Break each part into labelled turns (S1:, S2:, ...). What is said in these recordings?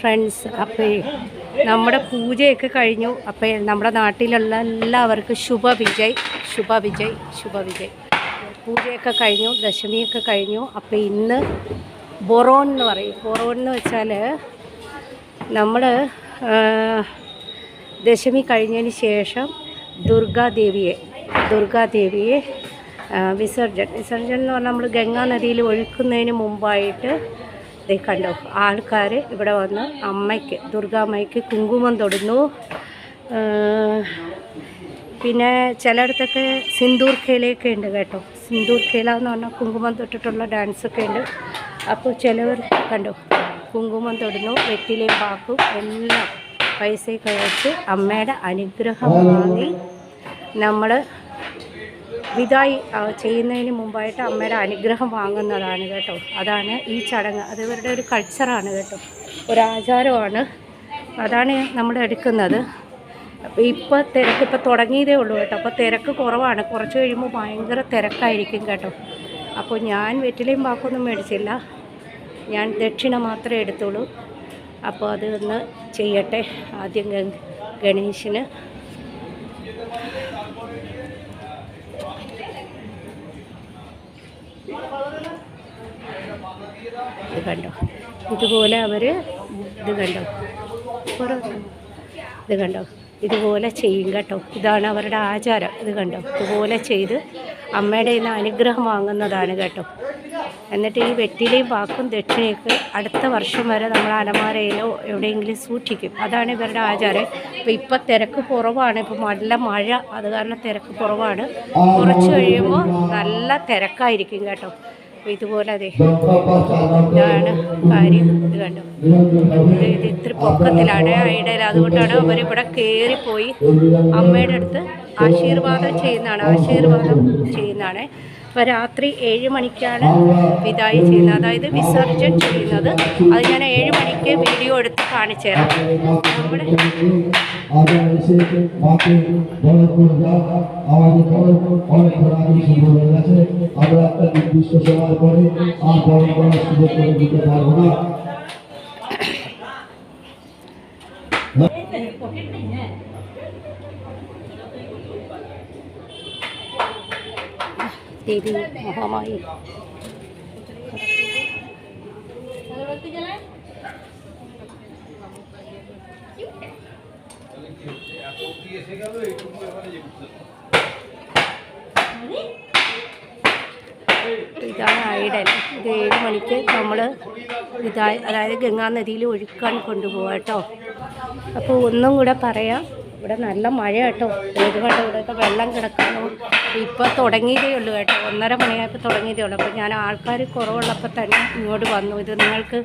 S1: Friends അപ്പോൾ നമ്മുടെ പൂജയൊക്കെ കഴിഞ്ഞു. അപ്പോൾ നമ്മുടെ നാട്ടിലുള്ള എല്ലാവർക്കും ശുഭ വിജയ് ശുഭ വിജയ് ശുഭ വിജയ് പൂജയൊക്കെ കഴിഞ്ഞു ദശമിയൊക്കെ കഴിഞ്ഞു. അപ്പോൾ ഇന്ന് ബൊറോൺ എന്ന് പറയും. ബൊറോൺ എന്ന് വെച്ചാൽ നമ്മൾ ദശമി കഴിഞ്ഞതിന് ശേഷം ദുർഗാദേവിയെ ദുർഗാദേവിയെ വിസർജൻ വിസർജൻ എന്ന് പറഞ്ഞാൽ നമ്മൾ ഗംഗാ നദിയിൽ ഒഴുക്കുന്നതിന് മുമ്പായിട്ട് ദേ കണ്ടോ ആൾക്കാർ ഇവിടെ വന്ന് അമ്മയ്ക്ക് ദുർഗാമ്മയ്ക്ക് കുങ്കുമം തൊടുന്നു. പിന്നെ ചിലയിടത്തൊക്കെ സിന്ദൂർ ഖേലയൊക്കെ ഉണ്ട് കേട്ടോ. സിന്ദൂർ ഖേല എന്ന് പറഞ്ഞാൽ കുങ്കുമം തൊട്ടിട്ടുള്ള ഡാൻസൊക്കെ ഉണ്ട്. അപ്പോൾ ചിലവർ കണ്ടോ കുങ്കുമം തൊടുന്നു വെറ്റിലയും പാക്കും എല്ലാം പൈസയൊക്കെ വെച്ച് അമ്മയുടെ അനുഗ്രഹം വാങ്ങി നമ്മൾ വിതായി ചെയ്യുന്നതിന് മുമ്പായിട്ട് അമ്മയുടെ അനുഗ്രഹം വാങ്ങുന്നതാണ് കേട്ടോ. അതാണ് ഈ ചടങ്ങ്. അത് ഇവരുടെ ഒരു കൾച്ചറാണ് കേട്ടോ. ഒരാചാരമാണ് അതാണ് നമ്മൾ എടുക്കുന്നത്. ഇപ്പോൾ തിരക്ക് ഇപ്പോൾ തുടങ്ങിയതേ ഉള്ളൂ കേട്ടോ. അപ്പോൾ തിരക്ക് കുറവാണ്. കുറച്ച് കഴിയുമ്പോൾ ഭയങ്കര തിരക്കായിരിക്കും കേട്ടോ. അപ്പോൾ ഞാൻ വെറ്റിലയും വാക്കൊന്നും മേടിച്ചില്ല. ഞാൻ ദക്ഷിണ മാത്രമേ എടുത്തുള്ളൂ. അപ്പോൾ അത് ഒന്ന് ചെയ്യട്ടെ ആദ്യം ഗണേശന്. ഇത് കണ്ടോ? ഇതുപോലെ അവർ ഇത് കണ്ടോ? ഇത് കണ്ടോ? ഇതുപോലെ ചെയ്യും കേട്ടോ. ഇതാണ് അവരുടെ ആചാരം. ഇത് കണ്ടോ? ഇതുപോലെ ചെയ്ത് അമ്മയുടെ ഇന്ന് അനുഗ്രഹം വാങ്ങുന്നതാണ് കേട്ടോ. എന്നിട്ട് ഈ വെറ്റിലയും പാക്കും ദക്ഷിണയൊക്കെ അടുത്ത വർഷം വരെ നമ്മൾ അലമാരയിലോ എവിടെയെങ്കിലും സൂക്ഷിക്കും. അതാണ് ഇവരുടെ ആചാരം. അപ്പോൾ ഇപ്പം തിരക്ക് കുറവാണ്. ഇപ്പം നല്ല മഴ. അത് കാരണം തിരക്ക് കുറവാണ്. കുറച്ച് കഴിയുമ്പോൾ നല്ല തിരക്കായിരിക്കും കേട്ടോ. അപ്പോൾ ഇതുപോലെ അതെ. ഇതാണ് കാര്യം. ഇത് കണ്ടു? ഇത് ഇത് ഇത്തിരി പൊക്കത്തിലാണ്. ഇടയിൽ അതുകൊണ്ടാണ് അവരിവിടെ കയറിപ്പോയി അമ്മയുടെ അടുത്ത് ആശീർവാദം ചെയ്യുന്നതാണ്. ആശീർവാദം ചെയ്യുന്നതാണ്. അപ്പോൾ രാത്രി ഏഴ് മണിക്കാണ് വിതായി ചെയ്യുന്നത്. അതായത് വിസർജൻ ചെയ്യുന്നത്. അത് ഞാൻ ഏഴ് മണിക്ക് വീഡിയോ എടുത്ത് കാണിച്ചു തരാം നമ്മുടെ
S2: আগে এসে মাকে বড় করে যাও আমাদের বড় অনেক আগে সুযোগ হয়ে গেছে আমরা একটা নির্দিষ্ট সময় পরে আর বড় বড় সুযোগ করে দিতে পারবো না
S1: ഇതാണ് ഐഡൽ ഇത് ഏഴ് മണിക്ക് നമ്മൾ ഇതായി അതായത് ഗംഗാ നദിയിൽ ഒഴുക്കാൻ കൊണ്ടുപോകാം കേട്ടോ. അപ്പോൾ ഒന്നും കൂടെ പറയാം. ഇവിടെ നല്ല മഴ കേട്ടോ. ഏത് കണ്ടോ ഇവിടെയൊക്കെ വെള്ളം കിടക്കുന്നു. ഇപ്പോൾ തുടങ്ങിയതേ ഉള്ളൂ കേട്ടോ. ഒന്നര മണിയായപ്പോൾ തുടങ്ങിയതേ ഉള്ളൂ. അപ്പോൾ ഞാൻ ആൾക്കാർ കുറവുള്ളപ്പോൾ തന്നെ ഇങ്ങോട്ട് വന്നു. ഇത് നിങ്ങൾക്ക്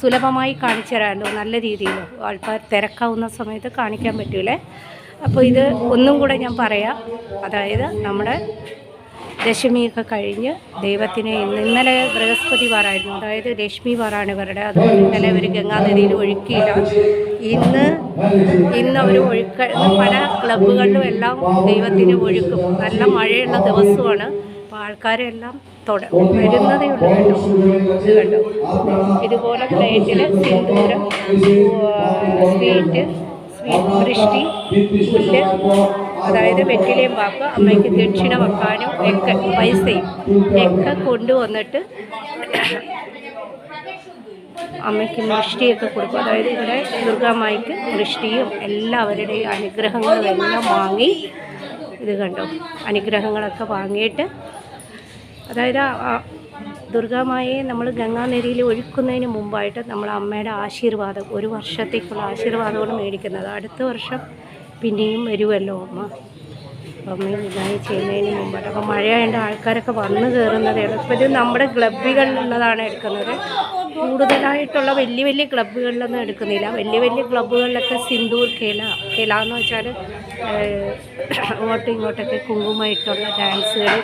S1: സുലഭമായി കാണിച്ചു തരാമല്ലോ. നല്ല രീതിയിൽ ആൾക്കാർ തിരക്കാവുന്ന സമയത്ത് കാണിക്കാൻ പറ്റൂലേ. അപ്പോൾ ഇത് ഒന്നും കൂടെ ഞാൻ പറയാം. അതായത് നമ്മുടെ ദശമിയൊക്കെ കഴിഞ്ഞ് ദൈവത്തിനെ ഇന്ന് ഇന്നലെ ബൃഹസ്പതി വാറായിരുന്നു. അതായത് ലക്ഷ്മി വാറാണ് ഇവരുടെ. അതുകൊണ്ട് ഇന്നലെ അവർ ഗംഗാനദിയിൽ ഒഴുക്കിയില്ല. ഇന്ന് ഇന്ന് അവർ ഒഴുക്ക പല ക്ലബ്ബുകളിലും എല്ലാം ദൈവത്തിന് ഒഴുക്കും. നല്ല മഴയുള്ള ദിവസമാണ്. അപ്പോൾ ആൾക്കാരെല്ലാം തുട വരുന്നതേ ഉള്ളൂ കേട്ടോ. ഇത് ഇതുപോലെ പ്ലേറ്റിൽ സിന്ദൂരം സ്വീറ്റ് വൃഷ്ടി പുല്ല് അതായത് വെറ്റിലയും വാക്ക് അമ്മയ്ക്ക് ദക്ഷിണ വെക്കാനും ഒക്കെ പൈസയും ഒക്കെ കൊണ്ടുവന്നിട്ട് അമ്മയ്ക്ക് മൃഷ്ടിയൊക്കെ കൊടുക്കും. അതായത് ഇവിടെ ദുർഗാമായിക്ക് മൃഷ്ടിയും എല്ലാവരുടെയും അനുഗ്രഹങ്ങളും എല്ലാം വാങ്ങി ഇത് കണ്ടു? അനുഗ്രഹങ്ങളൊക്കെ വാങ്ങിയിട്ട് അതായത് ദുർഗാമായെ നമ്മൾ ഗംഗാനദിയിൽ ഒഴുക്കുന്നതിന് മുമ്പായിട്ട് നമ്മൾ അമ്മയുടെ ആശീർവാദം ഒരു വർഷത്തേക്കുള്ള ആശീർവാദമാണ് മേടിക്കുന്നത്. അടുത്ത വർഷം പിന്നെയും വരുമല്ലോ അമ്മ. അപ്പം അമ്മ ഇതായി ചെയ്യുന്നതിന് മുമ്പായിട്ട്. അപ്പം മഴയായതുകൊണ്ട് ആൾക്കാരൊക്കെ വന്ന് കയറുന്നതേ ഉള്ളൂ. ഇപ്പോൾ ഇത് നമ്മുടെ ക്ലബ്ബുകളിലുള്ളതാണ് എടുക്കുന്നത്. കൂടുതലായിട്ടുള്ള വലിയ വലിയ ക്ലബ്ബുകളിലൊന്നും എടുക്കുന്നില്ല. വലിയ വലിയ ക്ലബ്ബുകളിലൊക്കെ സിന്ദൂർ കേല കേല എന്ന് വെച്ചാൽ അങ്ങോട്ടും ഇങ്ങോട്ടൊക്കെ കുങ്കുമായിട്ടുള്ള ഡാൻസുകൾ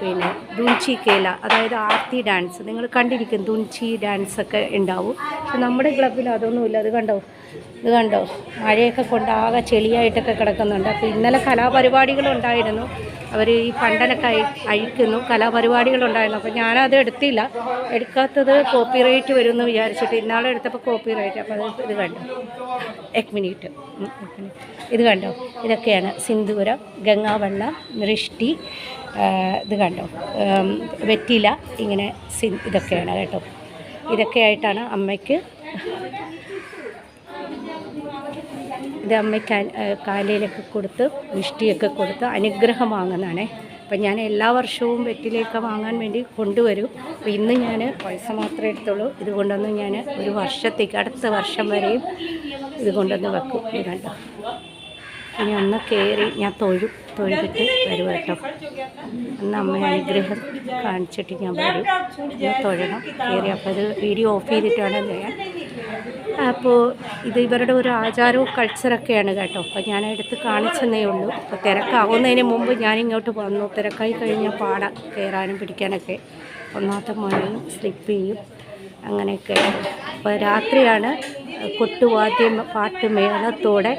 S1: പിന്നെ ദുൻചി കേല അതായത് ആർത്തി ഡാൻസ്. നിങ്ങൾ കണ്ടിരിക്കും ദുൻചി ഡാൻസ് ഒക്കെ ഉണ്ടാവും. പക്ഷെ നമ്മുടെ ക്ലബിൽ അതൊന്നുമില്ല. അത് കണ്ടോ? ഇത് കണ്ടോ? മഴയൊക്കെ കൊണ്ട് ആകെ ചെളിയായിട്ടൊക്കെ കിടക്കുന്നുണ്ട്. അപ്പോൾ ഇന്നലെ കലാപരിപാടികളുണ്ടായിരുന്നു അവർ ഈ പണ്ടനൊക്കെ അഴി അഴിക്കുന്നു. കലാപരിപാടികളുണ്ടായിരുന്നു അപ്പോൾ ഞാനത് എടുത്തില്ല. എടുക്കാത്തത് കോപ്പി റൈറ്റ് വരുമെന്ന് വിചാരിച്ചിട്ട് ഇന്നാളെ എടുത്തപ്പോൾ കോപ്പി റൈറ്റ് അപ്പോൾ അത് ഇത് കണ്ടോ? എക് മിനിറ്റ്. ഇത് കണ്ടോ? ഇതൊക്കെയാണ് സിന്ദൂരം ഗംഗാവെള്ളം ദൃഷ്ടി ഇത് കണ്ടോ? വെറ്റില ഇങ്ങനെ സി ഇതൊക്കെയാണ് കേട്ടോ. ഇതൊക്കെ ആയിട്ടാണ് അമ്മയ്ക്ക് ഇത് അമ്മയ്ക്ക് കാലയിലൊക്കെ കൊടുത്ത് മിഷ്ടിയൊക്കെ കൊടുത്ത് അനുഗ്രഹം വാങ്ങുന്നതാണേ. അപ്പം ഞാൻ എല്ലാ വർഷവും വെറ്റിലേക്ക് വാങ്ങാൻ വേണ്ടി കൊണ്ടുവരും. അപ്പോൾ ഇന്ന് ഞാൻ പൈസ മാത്രമേ എടുത്തുള്ളൂ. ഇത് കൊണ്ടുവന്ന് ഞാൻ ഒരു വർഷത്തേക്ക് അടുത്ത വർഷം വരെയും ഇത് കൊണ്ടുവന്ന് വെക്കും. ഇത് കണ്ടോ? ഇനി ഒന്ന് കയറി ഞാൻ തൊഴും. തൊഴുതിട്ട് വരും കേട്ടോ അന്ന് അമ്മ അനുഗ്രഹം കാണിച്ചിട്ട് ഞാൻ വരും തൊഴണം കയറി. അപ്പോൾ അത് വീഡിയോ ഓഫ് ചെയ്തിട്ടാണ് ചെയ്യാൻ അപ്പോൾ ഇത് ഇവരുടെ ഒരു ആചാരവും കൾച്ചറൊക്കെയാണ് കേട്ടോ. അപ്പോൾ ഞാൻ എടുത്ത് കാണിച്ചെന്നേ ഉള്ളൂ. അപ്പോൾ തിരക്കാവുന്നതിന് മുമ്പ് ഞാൻ ഇങ്ങോട്ട് വന്നു. തിരക്കായി കഴിഞ്ഞാൽ പാടാം കയറാനും പിടിക്കാനൊക്കെ. ഒന്നാമത്തെ മഴയും സ്ലിപ്പ് ചെയ്യും അങ്ങനെയൊക്കെ. അപ്പോൾ രാത്രിയാണ് കൊട്ടുവാദ്യം പാട്ട് മേളത്തോടെ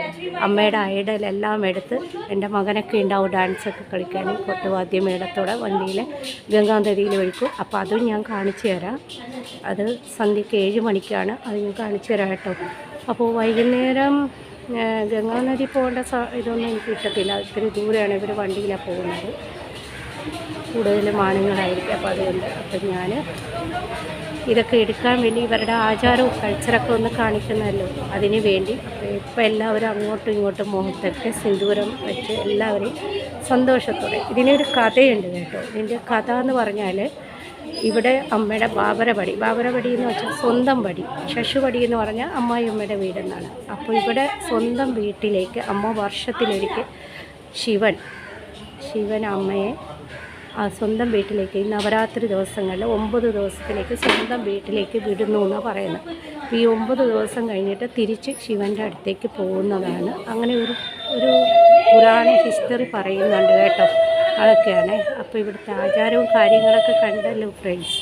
S1: അമ്മയുടെ ഐഡലെല്ലാം എടുത്ത് എന്റെ മകനൊക്കെ ഉണ്ടാവും ഡാൻസൊക്കെ കളിക്കാനും കൊട്ടുവാദ്യ മേളത്തോടെ വണ്ടിയിൽ ഗംഗാനദിയിൽ ഒഴിക്കും. അപ്പോൾ അതും ഞാൻ കാണിച്ചു തരാം. അത് സന്ധ്യയ്ക്ക് ഏഴ് മണിക്കാണ്. അത് ഞാൻ കാണിച്ചു തരാം കേട്ടോ. അപ്പോൾ വൈകുന്നേരം ഗംഗാനദി പോകേണ്ട ഇതൊന്നും എനിക്ക് കിട്ടത്തില്ല. ഇത്തിരി ദൂരെയാണ് ഇവർ വണ്ടിയിലാണ് പോകുന്നത്. കൂടുതലും ആണുങ്ങളായിരിക്കും. അപ്പോൾ അതുകൊണ്ട് അപ്പം ഞാൻ ഇതൊക്കെ എടുക്കാൻ വേണ്ടി ഇവരുടെ ആചാരവും കൾച്ചറൊക്കെ ഒന്ന് കാണിക്കുന്നതല്ലോ. അതിന് വേണ്ടി ഇപ്പോൾ എല്ലാവരും അങ്ങോട്ടും ഇങ്ങോട്ടും മുഖത്തൊക്കെ സിന്ദൂരം വെച്ച് എല്ലാവരെയും സന്തോഷത്തോടെ. ഇതിനൊരു കഥയുണ്ട് കേട്ടോ. ഇതിന്റെ കഥ എന്ന് പറഞ്ഞാൽ ഇവിടെ അമ്മയുടെ ബാബരപടി. ബാബരപടി എന്ന് വെച്ചാൽ സ്വന്തം പടി. ശശുപടി എന്ന് പറഞ്ഞാൽ അമ്മായിയമ്മയുടെ വീടെന്നാണ്. അപ്പോൾ ഇവിടെ സ്വന്തം വീട്ടിലേക്ക് അമ്മ വർഷത്തിലൊരിക്കൽ ശിവൻ ശിവൻ അമ്മയെ സ്വന്തം വീട്ടിലേക്ക് നവരാത്രി ദിവസങ്ങളിൽ ഒമ്പത് ദിവസത്തിലേക്ക് സ്വന്തം വീട്ടിലേക്ക് വിടുന്നു എന്നാണ് പറയുന്നത്. ഈ ഒമ്പത് ദിവസം കഴിഞ്ഞിട്ട് തിരിച്ച് ശിവന്റെ അടുത്തേക്ക് പോകുന്നതാണ്. അങ്ങനെ ഒരു ഒരു പുരാണ ഹിസ്റ്ററി പറയുന്നുണ്ട് കേട്ടോ. അതൊക്കെയാണ്. അപ്പോൾ ഇവിടുത്തെ ആചാരവും കാര്യങ്ങളൊക്കെ കണ്ടല്ലോ ഫ്രണ്ട്സ്.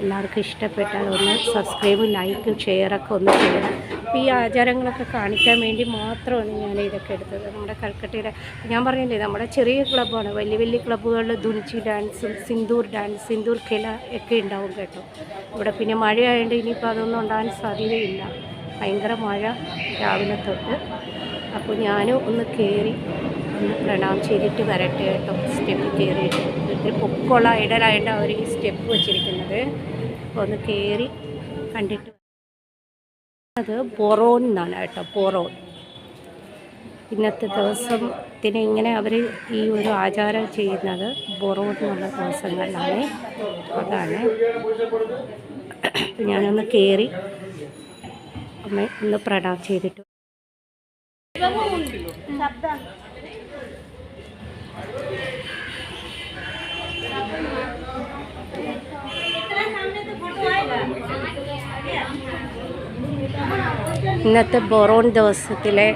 S1: എല്ലാവർക്കും ഇഷ്ടപ്പെട്ടാൽ ഒന്ന് സബ്സ്ക്രൈബും ലൈക്കും ഷെയറൊക്കെ ഒന്ന് ചെയ്യണം. അപ്പോൾ ഈ ആചാരങ്ങളൊക്കെ കാണിക്കാൻ വേണ്ടി മാത്രമാണ് ഞാൻ ഇതൊക്കെ എടുത്തത്. നമ്മുടെ കൽക്കട്ടയുടെ ഞാൻ പറഞ്ഞില്ലേ നമ്മുടെ ചെറിയ ക്ലബ്ബാണ്. വലിയ വലിയ ക്ലബ്ബുകളിൽ ദുനിച്ചി ഡാൻസും സിന്ദൂർ ഡാൻസ് സിന്ദൂർ കില ഒക്കെ ഉണ്ടാവും കേട്ടോ. ഇവിടെ പിന്നെ മഴയായതുകൊണ്ട് ഇനിയിപ്പോൾ അതൊന്നും ഉണ്ടാകാൻ സാധ്യതയില്ല. ഭയങ്കര മഴ രാവിലെ തൊട്ട്. അപ്പോൾ ഞാനും ഒന്ന് കയറി ഒന്ന് പ്രണാം ചെയ്തിട്ട് വരട്ടെ കേട്ടോ. സ്റ്റെപ്പ് കയറിയിട്ട് ഇത്തിരി പൊക്കമുള്ള ഇടലായിട്ടാണ് അവർ ഈ സ്റ്റെപ്പ് വെച്ചിരിക്കുന്നത്. അപ്പോൾ ഒന്ന് കയറി കണ്ടിട്ട് അത് ബൊറോൺ എന്നാണ് കേട്ടോ ബൊറോൺ. ഇന്നത്തെ ദിവസത്തിന് ഇങ്ങനെ അവർ ഈ ഒരു ആചാരം ചെയ്യുന്നത് ബൊറോൺ എന്നുള്ള ദിവസങ്ങളിലാണ്. അതാണ്. ഞാനൊന്ന് കയറി അമ്മ ഒന്ന് പ്രണാം ചെയ്തിട്ട്. ഇന്നത്തെ ബൊറോൺ ദിവസത്തിലെ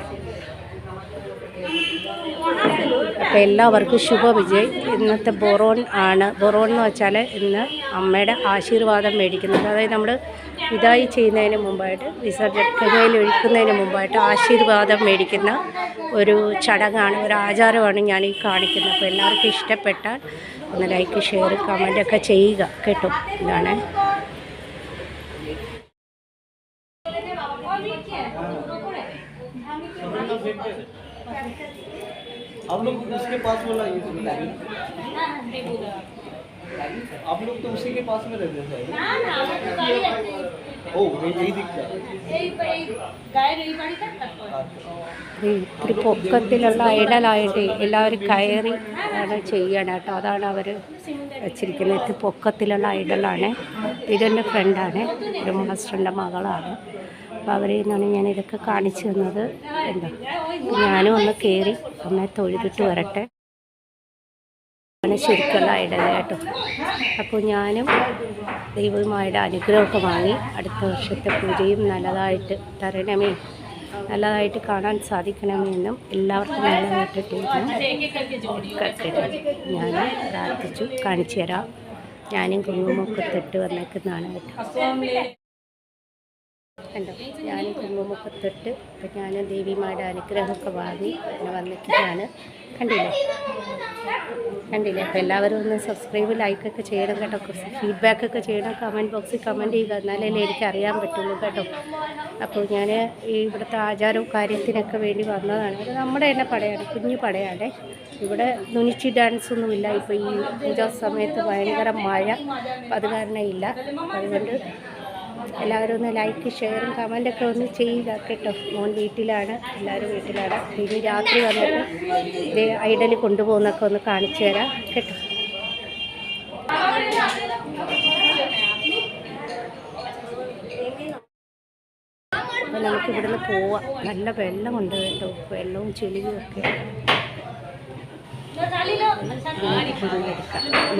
S1: അപ്പോൾ എല്ലാവർക്കും ശുഭവിജയ്. ഇന്നത്തെ ബൊറോൺ ആണ്. ബൊറോൺ എന്ന് വെച്ചാൽ ഇന്ന് അമ്മയുടെ ആശീർവാദം മേടിക്കുന്നത്. അതായത് നമ്മൾ ഇതായി ചെയ്യുന്നതിന് മുമ്പായിട്ട് വിസർജൻ കഥയിൽ ഒഴിക്കുന്നതിന് മുമ്പായിട്ട് ആശീർവാദം മേടിക്കുന്ന ഒരു ചടങ്ങാണ് ഒരു ആചാരമാണ് ഞാൻ ഈ കാണിക്കുന്നത്. അപ്പോൾ എല്ലാവർക്കും ഇഷ്ടപ്പെട്ടാൽ ഒന്ന് ലൈക്ക് ഷെയർ കമന്റ് ഒക്കെ ചെയ്യുക. കേട്ടോ? ഇതാണ്.
S3: आप लोग उसके पास वाला यूज मिलाएंगे आप लोग तो उसी के पास में रहते थे ओ ये यही दिखता है
S1: ഇത് ഇത്തിരി പൊക്കത്തിലുള്ള ഐഡലായിട്ട് എല്ലാവരും കയറി ആണ് ചെയ്യണം കേട്ടോ അതാണ് അവർ വെച്ചിരിക്കുന്നത് ഇത്തിരി പൊക്കത്തിലുള്ള ഐഡലാണ് ഇതെൻ്റെ ഫ്രണ്ടാണ് ഒരു മാസ്റ്ററിൻ്റെ മകളാണ് അപ്പോൾ അവരിൽ നിന്നാണ് ഞാൻ ഇതൊക്കെ കാണിച്ചു തന്നത്. എന്താ? ഞാനും ഒന്ന് കയറി ഒന്ന് തൊഴുതിട്ട് വരട്ടെ. ശരിക്കുള്ള ഐഡൽ കേട്ടോ. അപ്പോൾ ഞാനും ദൈവമായുടെ അനുഗ്രഹമൊക്കെ വാങ്ങി അടുത്ത വർഷത്തെ പൂജയും നല്ലതായിട്ട് തരണമേ. നല്ലതായിട്ട് കാണാൻ സാധിക്കണമെന്നും എല്ലാവർക്കും നല്ലതായിട്ടിരുന്നു ഞാൻ പ്രാർത്ഥിച്ചു കാണിച്ചു തരാം. ഞാനും കുങ്കുമൊക്കെ തൊട്ട് വന്നേക്കുന്നതാണ് കേട്ടോ. കണ്ടോ? ഞാൻ കുങ്കുമൊക്കെ തൊട്ട് ഇപ്പം ഞാൻ ദേവിമാരുടെ അനുഗ്രഹമൊക്കെ വാങ്ങി പിന്നെ വന്നിട്ടാണ് കണ്ടില്ലേ? കണ്ടില്ലേ? അപ്പോൾ എല്ലാവരും ഒന്ന് സബ്സ്ക്രൈബ് ലൈക്കൊക്കെ ചെയ്യണം കേട്ടോ. ഫീഡ്ബാക്കൊക്കെ ചെയ്യണം. കമന്റ് ബോക്സിൽ കമന്റ് ചെയ്യുക. എന്നാലല്ലേ എനിക്ക് അറിയാൻ പറ്റുള്ളൂ കേട്ടോ. അപ്പോൾ ഞാൻ ഈ ഇവിടുത്തെ ആചാരവും കാര്യത്തിനൊക്കെ വേണ്ടി വന്നതാണ്. അത് നമ്മുടെ തന്നെ പടയാണ് കുഞ്ഞു പടയാണ്. ഇവിടെ നുനിച്ചി ഡാൻസ് ഒന്നുമില്ല ഇപ്പോൾ ഈ പൂജാ സമയത്ത് ഭയങ്കര മഴ. അപ്പം അത് കാരണം ഇല്ല അതുകൊണ്ട് എല്ലാവരും ഒന്ന് ലൈക്ക് ഷെയറും കമന്റൊക്കെ ഒന്ന് ചെയ്യുക കേട്ടോ. മോൻ വീട്ടിലാണ് എല്ലാവരും വീട്ടിലാണ്. ഇനി രാത്രി വന്നിട്ട് ഇത് ഐഡൽ കൊണ്ടുപോകുന്നൊക്കെ ഒന്ന് കാണിച്ചു തരാം കേട്ടോ. അപ്പോൾ നമുക്ക് ഇവിടുന്ന് പോവാം. നല്ല വെള്ളമുണ്ട് കേട്ടോ. വെള്ളവും ചെളിയും ഒക്കെ.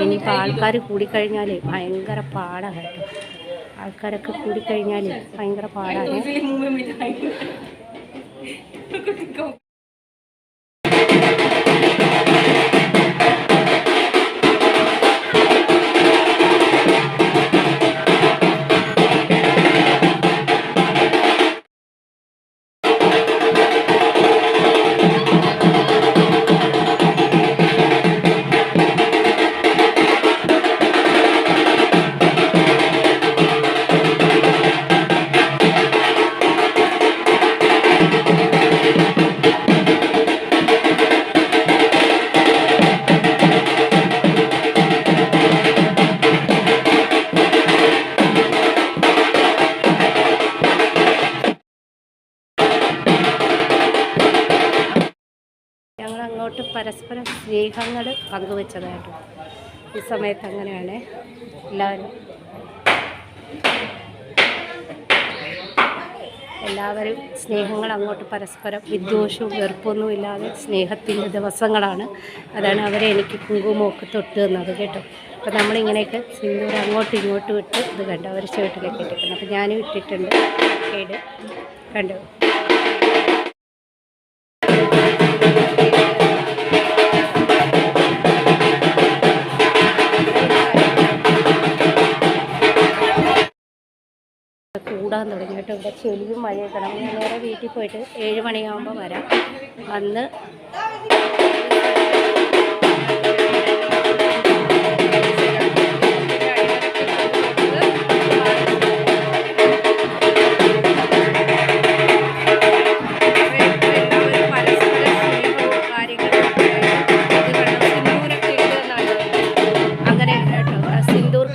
S1: ഇനിയിപ്പോൾ ആൾക്കാർ കൂടിക്കഴിഞ്ഞാൽ ഭയങ്കര പാടാണ് കേട്ടോ. ആൾക്കാരൊക്കെ കൂടിക്കഴിഞ്ഞാൽ ഭയങ്കര പാടാണ്. സ്നേഹങ്ങൾ പങ്കുവെച്ചതായിട്ട്. ഈ സമയത്ത് അങ്ങനെയാണ് എല്ലാവരും. എല്ലാവരും സ്നേഹങ്ങൾ അങ്ങോട്ട് പരസ്പരം വിദ്വേഷവും വെറുപ്പൊന്നും ഇല്ലാതെ സ്നേഹത്തിന്റെ ദിവസങ്ങളാണ്. അതാണ് അവരെ എനിക്ക് കുങ്കുമൊക്കെ തൊട്ട് തന്നത് കേട്ടോ. അപ്പോൾ നമ്മളിങ്ങനെയൊക്കെ സിന്ദൂർ അങ്ങോട്ടും ഇങ്ങോട്ടും ഇട്ട് ഇത് കണ്ടു? അവർ ഷർട്ടിലേക്ക് ഇട്ടിട്ടുണ്ട് അപ്പോൾ ഞാനും ഇട്ടിട്ടുണ്ട്. കേട്. കണ്ടു? കൂടാൻ തുടങ്ങി കേട്ടോ. ഇവിടെ ചെളിയും മഴയൊക്കെ ഞാൻ നേരെ വീട്ടിൽ പോയിട്ട് ഏഴ് മണിയാകുമ്പോൾ വരാം. വന്ന് സിന്ദൂർ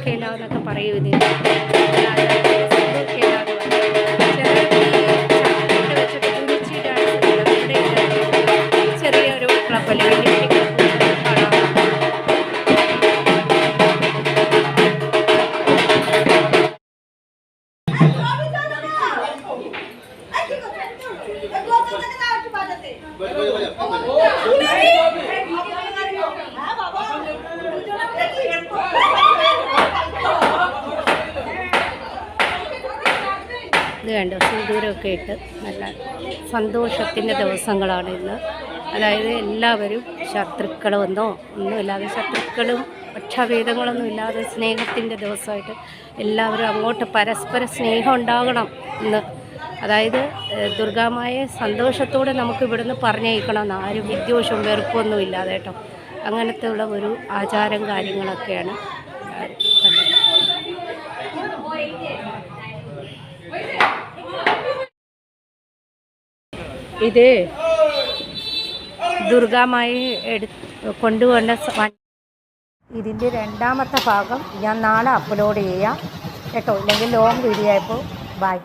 S1: ഇത് സിന്ദൂരമൊക്കെ ഇട്ട് നല്ല സന്തോഷത്തിന്റെ ദിവസങ്ങളാണ് ഇന്ന്. അതായത് എല്ലാവരും ശത്രുക്കളൊന്നോ ഒന്നുമില്ലാതെ ശത്രുക്കളും പക്ഷഭേദങ്ങളൊന്നും ഇല്ലാതെ സ്നേഹത്തിന്റെ ദിവസമായിട്ട് എല്ലാവരും അങ്ങോട്ട് പരസ്പര സ്നേഹം ഉണ്ടാകണം ഇന്ന്. അതായത് ദുർഗാമായ സന്തോഷത്തോടെ നമുക്ക് ഇവിടുന്ന് പറഞ്ഞയക്കണം എന്ന്. ആരും വിദ്വേഷവും വെറുപ്പൊന്നും ഇല്ലാതെ കേട്ടോ. അങ്ങനത്തെ ഉള്ള ഒരു ആചാരം കാര്യങ്ങളൊക്കെയാണ്. ഇത് ദുർഗാമായി എടു വ- ഇതിന്റെ രണ്ടാമത്തെ ഭാഗം ഞാൻ നാളെ അപ്ലോഡ് ചെയ്യാം. കേട്ടോ? ഇല്ലെങ്കിൽ ലോങ് വീഡിയോ ആയപ്പോൾ ബൈ